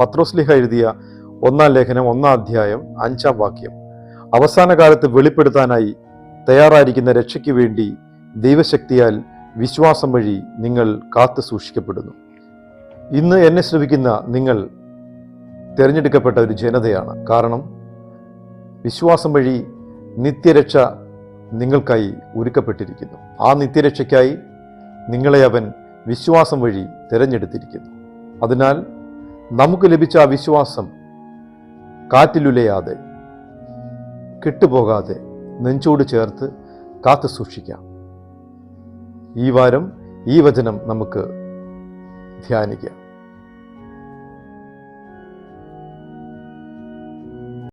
പത്രോസ്ലിഹ എഴുതിയ ഒന്നാം ലേഖനം ഒന്നാം അധ്യായം അഞ്ചാം വാക്യം. അവസാന കാലത്ത് വെളിപ്പെടുത്താനായി തയ്യാറായിരിക്കുന്ന രക്ഷയ്ക്ക് വേണ്ടി ദൈവശക്തിയാൽ വിശ്വാസം വഴി നിങ്ങൾ കാത്തു സൂക്ഷിക്കപ്പെടുന്നു. ഇന്ന് എന്നെ ശ്രമിക്കുന്ന നിങ്ങൾ തിരഞ്ഞെടുക്കപ്പെട്ട ഒരു ജനതയാണ്. കാരണം വിശ്വാസം വഴി നിത്യരക്ഷ നിങ്ങൾക്കായി ഒരുക്കപ്പെട്ടിരിക്കുന്നു. ആ നിത്യരക്ഷയ്ക്കായി നിങ്ങളെ അവൻ വിശ്വാസം വഴി തിരഞ്ഞെടുത്തിരിക്കുന്നു. അതിനാൽ നമുക്ക് ലഭിച്ച ആ വിശ്വാസം കാറ്റിലുലയാതെ കെട്ടുപോകാതെ നെഞ്ചോട് ചേർത്ത് കാത്തു സൂക്ഷിക്കാം. ഈ വാരം ഈ വചനം നമുക്ക് ധ്യാനിക്കാം.